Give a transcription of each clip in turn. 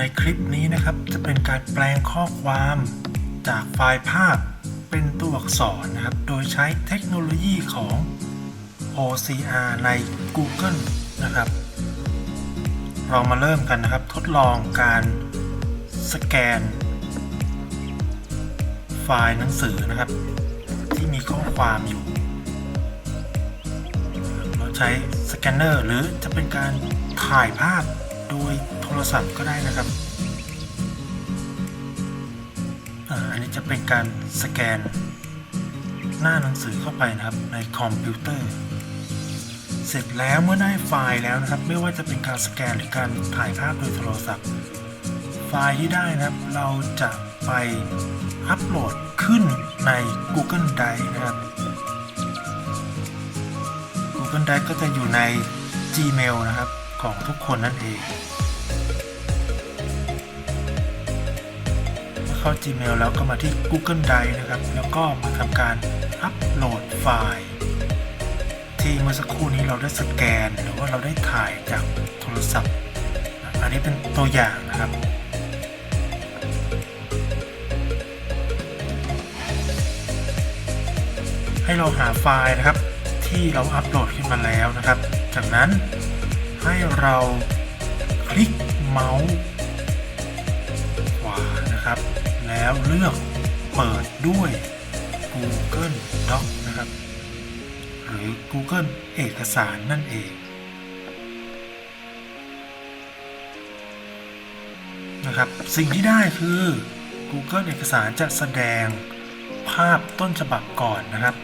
ในคลิปนี้นะครับ จะเป็นการแปลงข้อความจากไฟล์ภาพเป็นตัวอักษรนะครับ โดยใช้เทคโนโลยีของ OCR ใน Google นะครับ เรามาเริ่มกันนะครับ ทดลองการสแกน ไฟล์หนังสือนะครับ ที่มีข้อความอยู่ เราใช้สแกนเนอร์หรือจะเป็นการถ่ายภาพ โดยโทรศัพท์ก็ได้นะครับอ่าอันนี้จะเป็นการสแกน หน้าหนังสือเข้าไปนะครับในคอมพิวเตอร์ เสร็จแล้วเมื่อได้ไฟล์แล้วนะครับ ไม่ว่าจะเป็นการสแกนหรือการถ่ายภาพโดยโทรศัพท์ ไฟล์ที่ได้นะครับ เราจะไปอัปโหลดขึ้นใน Google Drive นะครับ Google Drive ก็จะอยู่ใน Gmail นะครับ ของทุกคนนั่นเองเข้า Gmail แล้วก็มาที่ Google Drive นะครับ แล้วก็มาทำการอัปโหลดไฟล์ ที่เมื่อสักครู่นี้เราได้สแกน หรือว่าเราได้ถ่ายจากโทรศัพท์ อันนี้เป็นตัวอย่างนะครับให้เราหาไฟล์นะครับที่เราอัปโหลดขึ้นมาแล้วนะครับ จากนั้น ให้เราคลิกเมาส์ขวานะครับ แล้วเลือกเปิดด้วย Google Doc นะครับ หรือ Google เอกสารนั่นเอง นะครับ สิ่งที่ได้คือ Google เอกสารจะแสดงภาพต้นฉบับก่อนนะครับ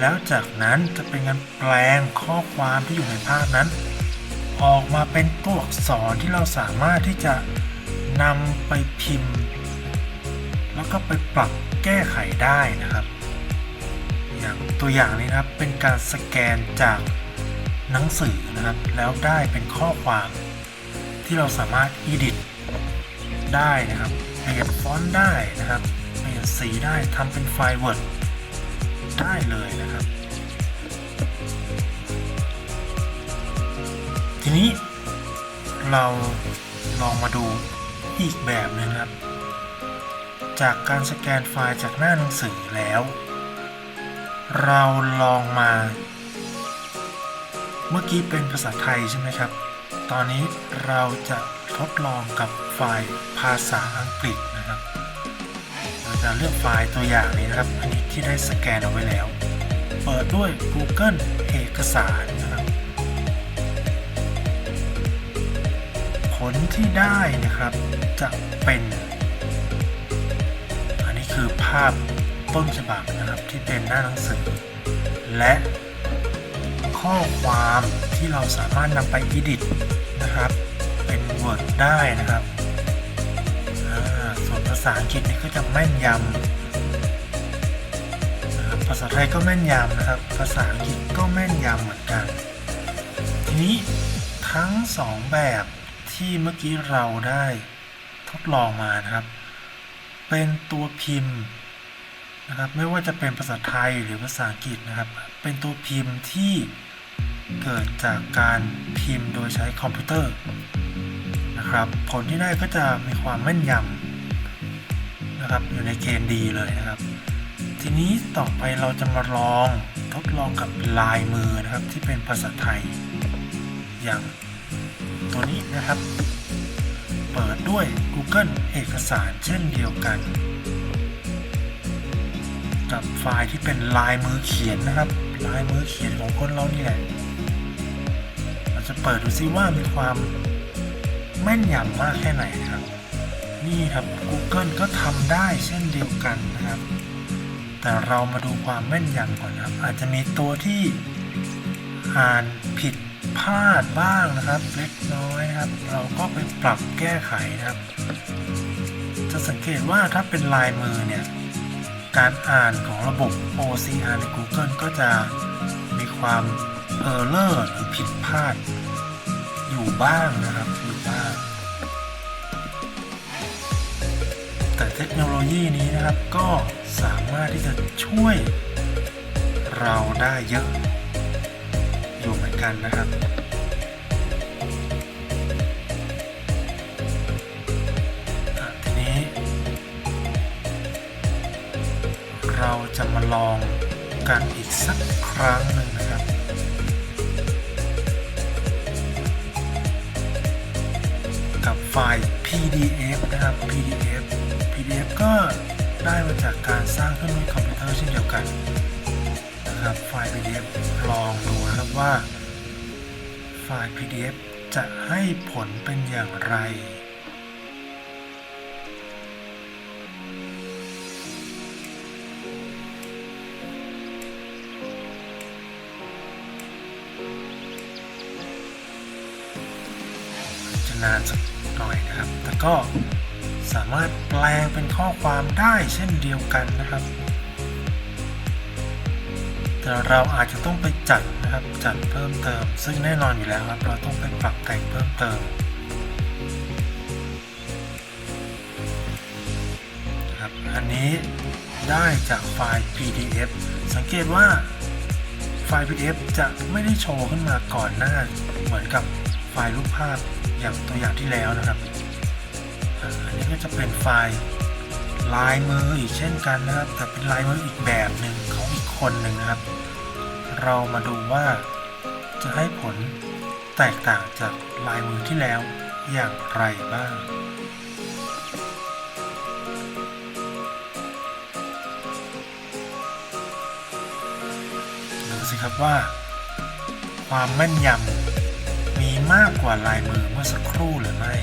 แล้วจากนั้นจะเป็นการแปลงข้อความที่อยู่ในภาพนั้น ออกมาเป็นตัวอักษรที่เราสามารถที่จะนำไปพิมพ์ แล้วก็ไปปรับแก้ไขได้นะครับ อย่างตัวอย่างนี้นะครับเป็นการสแกนจากหนังสือนะครับ แล้วได้เป็นข้อความที่เราสามารถ edit ได้นะครับเปลี่ยนฟอนต์ได้นะครับเปลี่ยนสีได้ทำเป็นไฟล์ Word ได้เลยนะครับ ทีนี้เราลองมาดูอีกแบบหนึงครับ จากการสแกนไฟล์จากหน้าหนังสือแล้ว เราลองมา เมื่อกี้เป็นภาษาไทยใช่ไหมครับ ตอนนี้เราจะทดลองกับไฟล์ภาษาอังกฤษนะครับเราจะเลือกไฟล์ตัวอย่างนี้นะครับ อันนี้ที่ได้สแกนเอาไว้แล้ว เปิดด้วย Google เอกสาร ลที่ได้นะครับจะเป็น อันนี้คือภาพต้นฉบับนะครับที่เป็นหน้าหนังสือ และข้อความที่เราสามารถนำไป edit นะครับ เป็น Word ได้นะครับ ส่วนภาษาอังกฤษนี่ก็จะแม่นยำภาษาไทยก็แม่นยำนะครับ ภาษาอังกฤษก็แม่นยำเหมือนกัน ทีนี้ทั้งสองแบบ ที่เมื่อกี้เราได้ทดลองมานะครับ เป็นตัวพิมพ์นะครับ ไม่ว่าจะเป็นภาษาไทยหรือภาษาอังกฤษนะครับ เป็นตัวพิมพ์ที่เกิดจากการพิมพ์โดยใช้คอมพิวเตอร์นะครับ ผลที่ได้ก็จะมีความแม่นยำนะครับ อยู่ในเกณฑ์ดีเลยนะครับ ทีนี้ต่อไปเราจะมาลองทดลองกับลายมือนะครับที่เป็นภาษาไทยอย่าง ตัวนี้นะครับ เปิดด้วย Google เอกสารเช่นเดียวกัน กับไฟล์ที่เป็นลายมือเขียนนะครับ ลายมือเขียนของคนเรานี่แหละเราจะเปิดดูซิว่ามีความแม่นยำมากแค่ไหนนะครับ นี่ครับ Google ก็ทำได้เช่นเดียวกันนะครับ แต่เรามาดูความแม่นยำก่อนนะครับ อาจจะมีตัวที่อ่านผิด พลาดบ้างนะครับ เล็กน้อยนะครับ เราก็ไปปรับแก้ไขนะครับ จะสังเกตว่าถ้าเป็นลายมือเนี่ย การอ่านของระบบ OCR ใน Google ก็จะมีความเออร์เลอร์หรือผิดพลาดอยู่บ้างนะครับอยู่บ้าง แต่เทคโนโลยีนี้นะครับก็สามารถที่จะช่วยเราได้เยอะันนะครับทีนี้ เราจะมาลองกันอีกสักครั้งหนึ่งนะครับกับไฟล์ PDF นะครับ PDF PDF ก็ได้มาจากการสร้างขึ้นบนงมืคอมพิวเตอร์เช่นเดียวกันนะครับไฟล์ PDF ลองดูนะครับว่า ไฟล์ PDF จะให้ผลเป็นอย่างไร จะนานสักหน่อยนะครับ แต่ก็สามารถแปลงเป็นข้อความได้เช่นเดียวกันนะครับ แต่เราอาจจะต้องไปจัดนะครับจัดเพิ่มเติม ซึ่งแน่นอนอยู่แล้วครับ เราต้องไปปรับแต่งเพิ่มเติมครับอันนี้ได้จากไฟล์ PDF สังเกตว่าไฟล์ PDF จะไม่ได้โชว์ขึ้นมาก่อนหน้า เหมือนกับไฟล์รูปภาพอย่างตัวอย่างที่แล้วนะครับ อันนี้ก็จะเป็นไฟล์ลายมืออีกเช่นกันนะครับ แต่เป็นลายมืออีกแบบหนึ่งของอีกคนหนึ่งนะครับ เรามาดูว่า จะให้ผลแตกต่างจากลายมือที่แล้วอย่างไรบ้างดูสิครับว่า ความแม่นยำมีมากกว่าลายมือเมื่อสักครู่หรือไม่